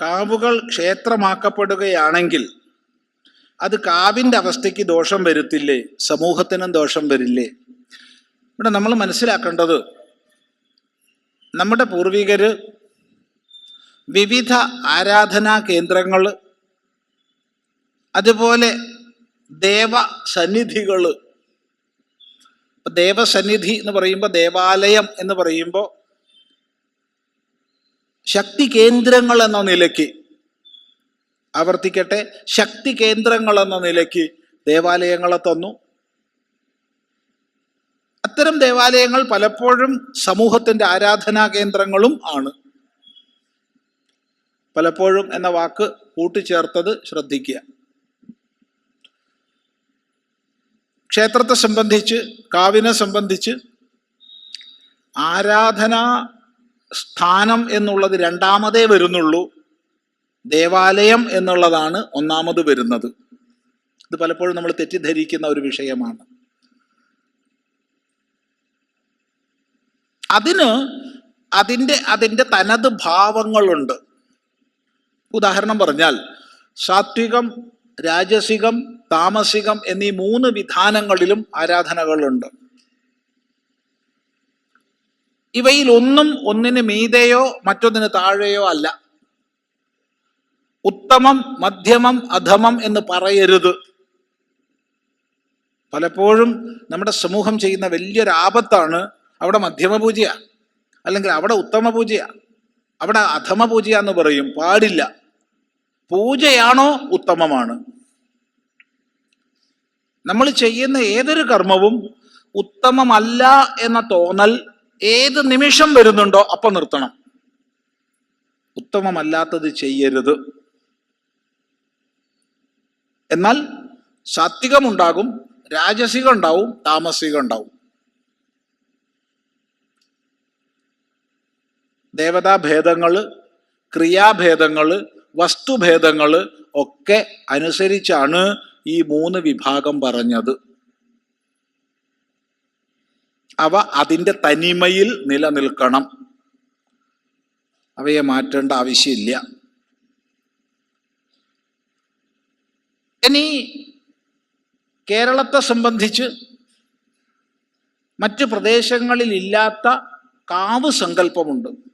കാവുകൾ ക്ഷേത്രമാക്കപ്പെടുകയാണെങ്കിൽ അത് കാവിന്റെ അവസ്ഥയ്ക്ക് ദോഷം വരുത്തില്ലേ? സമൂഹത്തിനും ദോഷം വരില്ലേ? ഇവിടെ നമ്മൾ മനസ്സിലാക്കേണ്ടത് നമ്മുടെ പൂർവികർ വിവിധ ആരാധനാ കേന്ദ്രങ്ങൾ അതുപോലെ ദേവസന്നിധി എന്ന് പറയുമ്പോൾ ദേവാലയം എന്ന് പറയുമ്പോൾ ശക്തി കേന്ദ്രങ്ങൾ എന്ന നിലയ്ക്ക് ആവർത്തിക്കട്ടെ ശക്തി കേന്ദ്രങ്ങൾ എന്ന നിലയ്ക്ക് ദേവാലയങ്ങളെ തന്നു. അത്തരം ദേവാലയങ്ങൾ പലപ്പോഴും സമൂഹത്തിന്റെ ആരാധനാ കേന്ദ്രങ്ങളും ആണ്. പലപ്പോഴും എന്ന വാക്ക് കൂട്ടിച്ചേർത്തത് ശ്രദ്ധിക്കുക. ക്ഷേത്രത്തെ സംബന്ധിച്ച് കാവിനെ സംബന്ധിച്ച് ആരാധനാ സ്ഥാനം എന്നുള്ളത് രണ്ടാമതേ വരുന്നുള്ളൂ. ദേവാലയം എന്നുള്ളതാണ് ഒന്നാമത് വരുന്നത്. ഇത് പലപ്പോഴും നമ്മൾ തെറ്റിദ്ധരിക്കുന്ന ഒരു വിഷയമാണ്. അതിന് അതിന്റെ അതിന്റെ തനത് ഭാവങ്ങളുണ്ട്. ഉദാഹരണം പറഞ്ഞാൽ സാത്വികം രാജസികം താമസികം എന്നീ മൂന്ന് വിധാനങ്ങളിലും ആരാധനകളുണ്ട്. ഇവയിൽ ഒന്നും ഒന്നിന് മീതെയോ മറ്റൊന്നിന് താഴെയോ അല്ല. ഉത്തമം മധ്യമം അധമം എന്ന് പറയരുത്. പലപ്പോഴും നമ്മുടെ സമൂഹം ചെയ്യുന്ന വലിയൊരു ആപത്താണ് അവിടെ മധ്യമ പൂജയാണ് അല്ലെങ്കിൽ അവിടെ ഉത്തമ പൂജയാണ് അവിടെ അധമ പൂജയാന്ന് പറയും. പാടില്ല. പൂജയാണോ ഉത്തമമാണ്? നമ്മൾ ചെയ്യുന്ന ഏതൊരു കർമ്മവും ഉത്തമമല്ല എന്ന തോന്നൽ ഏത് നിമിഷം വരുന്നുണ്ടോ അപ്പൊ നിർത്തണം. ഉത്തമമല്ലാത്തത് ചെയ്യരുത്. എന്നാൽ സാത്വികമുണ്ടാകും രാജസികം ഉണ്ടാവും താമസികം ഉണ്ടാവും ദേവതാഭേദങ്ങൾ ക്രിയാഭേദങ്ങൾ വസ്തുഭേദങ്ങൾ ഒക്കെ അനുസരിച്ചാണ് ഈ മൂന്ന് വിഭാഗം പറഞ്ഞത്. അവ അതിന്റെ തനിമയിൽ നിലനിൽക്കണം. അവയെ മാറ്റേണ്ട ആവശ്യമില്ല. ഇനി കേരളത്തെ സംബന്ധിച്ച് മറ്റു പ്രദേശങ്ങളിൽ ഇല്ലാത്ത കാവ് സങ്കല്പമുണ്ട്.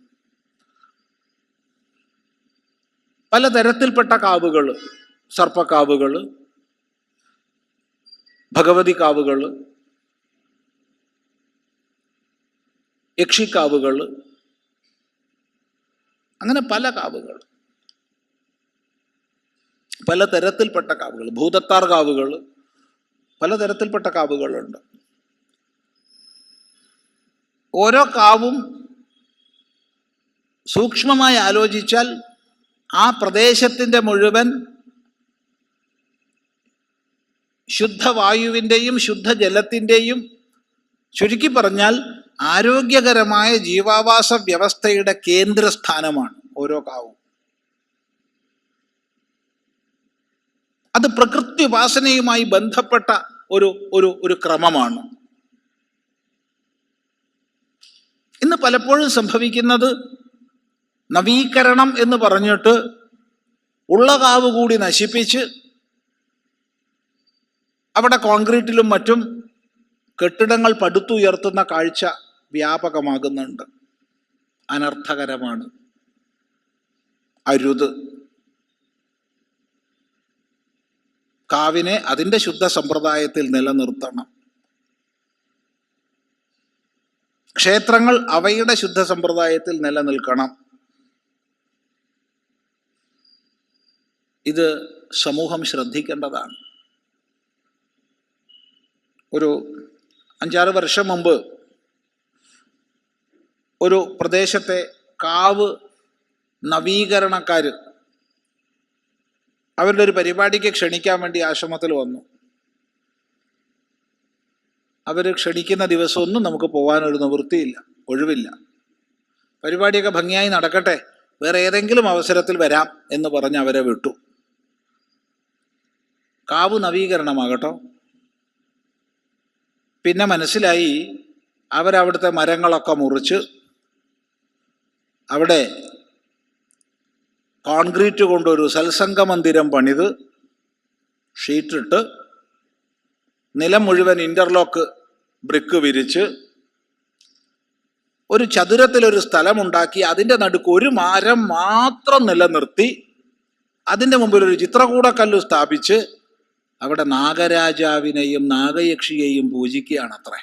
പലതരത്തിൽപ്പെട്ട കാവുകൾ സർപ്പക്കാവുകൾ ഭഗവതി കാവുകൾ യക്ഷിക്കാവുകൾ അങ്ങനെ പല കാവുകൾ. പലതരത്തിൽപ്പെട്ട കാവുകൾ ഭൂതത്താർ കാവുകൾ പലതരത്തിൽപ്പെട്ട കാവുകളുണ്ട്. ഓരോ കാവും സൂക്ഷ്മമായി ആലോചിച്ചാൽ ആ പ്രദേശത്തിന്റെ മുഴുവൻ ശുദ്ധവായുവിന്റെയും ശുദ്ധജലത്തിന്റെയും ചുരുക്കി പറഞ്ഞാൽ ആരോഗ്യകരമായ ജീവാവാസ വ്യവസ്ഥയുടെ കേന്ദ്രസ്ഥാനമാണ് ഓരോ കാവും. അത് പ്രകൃതി ഉപാസനയുമായി ബന്ധപ്പെട്ട ഒരു ഒരു ഒരു ക്രമമാണ്. ഇന്ന് പലപ്പോഴും സംഭവിക്കുന്നത് നവീകരണം എന്ന് പറഞ്ഞിട്ട് ഉള്ള കാവ് കൂടി നശിപ്പിച്ച് അവിടെ കോൺക്രീറ്റിലും മറ്റും കെട്ടിടങ്ങൾ പടുത്തുയർത്തുന്ന കാഴ്ച വ്യാപകമാകുന്നുണ്ട്. അനർത്ഥകരമാണ്. അരുത്. കാവിനെ അതിന്റെ ശുദ്ധ സമ്പ്രദായത്തിൽ നിലനിർത്തണം. ക്ഷേത്രങ്ങൾ അവയുടെ ശുദ്ധ സമ്പ്രദായത്തിൽ നിലനിൽക്കണം. ഇത് സമൂഹം ശ്രദ്ധിക്കേണ്ടതാണ്. ഒരു അഞ്ചാറ് വർഷം മുമ്പ് ഒരു പ്രദേശത്തെ കാവ് നവീകരണക്കാർ അവരുടെ ഒരു പരിപാടിക്ക് ക്ഷണിക്കാൻ വേണ്ടി ആശ്രമത്തിൽ വന്നു. അവർ ക്ഷണിക്കുന്ന ദിവസമൊന്നും നമുക്ക് പോകാനൊരു നിവൃത്തിയില്ല ഒഴിവില്ല. പരിപാടിയൊക്കെ ഭംഗിയായി നടക്കട്ടെ വേറെ ഏതെങ്കിലും അവസരത്തിൽ വരാം എന്ന് പറഞ്ഞ് അവരെ വിട്ടു. കാവ് നവീകരണമാകട്ടോ. പിന്നെ മനസ്സിലായി അവരവിടുത്തെ മരങ്ങളൊക്കെ മുറിച്ച് അവിടെ കോൺക്രീറ്റ് കൊണ്ടൊരു സത്സംഗ മന്ദിരം പണിത് ഷീറ്റിട്ട് നിലം മുഴുവൻ ഇന്റർലോക്ക് ബ്രിക്ക് വിരിച്ച് ഒരു ചതുരത്തിലൊരു സ്ഥലമുണ്ടാക്കി അതിന്റെ നടുക്ക് ഒരു മരം മാത്രം നിലനിർത്തി അതിന്റെ മുമ്പിൽ ഒരു ചിത്രകൂടക്കല്ല് സ്ഥാപിച്ച് അവിടെ നാഗരാജാവിനെയും നാഗയക്ഷിയെയും പൂജിക്കുകയാണ് അത്രേ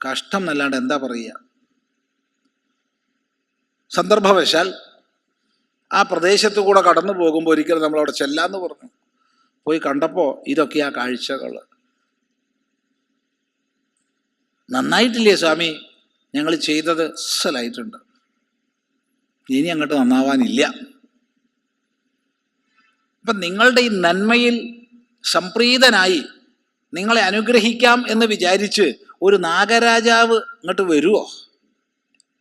കഷ്ടം എന്നല്ലാണ്ട് എന്താ പറയുക? സന്ദർഭവശാൽ ആ പ്രദേശത്ത് കൂടെ കടന്നു പോകുമ്പോൾ ഒരിക്കലും നമ്മൾ അവിടെ ചെല്ലാന്ന് പറഞ്ഞു. പോയി കണ്ടപ്പോൾ ആ കാഴ്ചകൾ. നന്നായിട്ടില്ലേ സ്വാമി? ഞങ്ങൾ ചെയ്തത് അസലായിട്ടുണ്ട്. ഇനി അങ്ങോട്ട് നന്നാവാനില്ല. അപ്പം നിങ്ങളുടെ ഈ നന്മയിൽ സംപ്രീതനായി നിങ്ങളെ അനുഗ്രഹിക്കാം എന്ന് വിചാരിച്ച് ഒരു നാഗരാജാവ് ഇങ്ങോട്ട് വരുമോ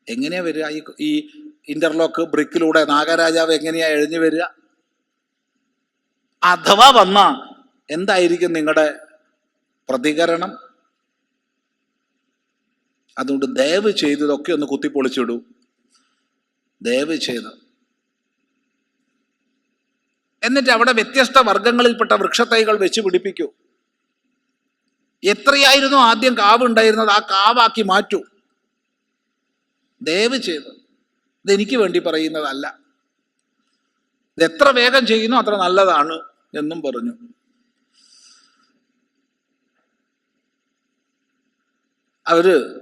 എങ്ങനെയാ വരിക? ഈ ഈ ഇന്റർലോക്ക് ബ്രിക്കിലൂടെ നാഗരാജാവ് എങ്ങനെയാ എഴിഞ്ഞു വരിക? അഥവാ വന്ന എന്തായിരിക്കും നിങ്ങളുടെ പ്രതികരണം? അതുകൊണ്ട് ദയവ് ചെയ്തതൊക്കെ ഒന്ന് കുത്തിപ്പൊളിച്ചിടൂ. ദയവ് ചെയ്ത്. എന്നിട്ട് അവിടെ വ്യത്യസ്ത വർഗങ്ങളിൽപ്പെട്ട വൃക്ഷത്തൈകൾ വെച്ച് പിടിപ്പിക്കൂ. എത്രയായിരുന്നു ആദ്യം കാവ് ഉണ്ടായിരുന്നത് ആ കാവാക്കി മാറ്റൂ. ദയവ് ചെയ്ത് ഇതെനിക്ക് വേണ്ടി പറയുന്നതല്ല. ഇത് എത്ര വേഗം ചെയ്യുന്നു അത്ര നല്ലതാണ് എന്നും പറഞ്ഞു. അവർ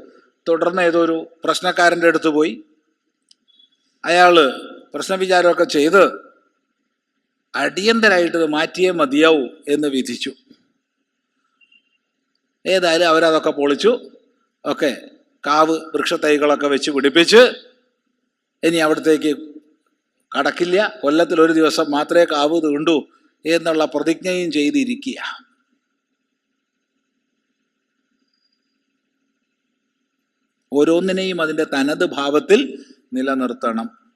തുടർന്ന് ഏതോ ഒരു പ്രശ്നക്കാരന്റെ അടുത്ത് പോയി. അയാൾ പ്രശ്നവിചാരമൊക്കെ ചെയ്ത് അടിയന്തരായിട്ട് ഇത് മാറ്റിയേ മതിയാവൂ എന്ന് വിധിച്ചു. ഏതായാലും അവരതൊക്കെ പൊളിച്ചു. ഒക്കെ കാവ് വൃക്ഷത്തൈകളൊക്കെ വെച്ച് പിടിപ്പിച്ച് ഇനി അവിടത്തേക്ക് കടക്കില്ല. കൊല്ലത്തിൽ ഒരു ദിവസം മാത്രമേ കാവ് തീണ്ടൂ എന്നുള്ള പ്രതിജ്ഞയും ചെയ്തിരിക്കുക. ഓരോന്നിനെയും അതിന്റെ തനത് ഭാവത്തിൽ നിലനിർത്തണം.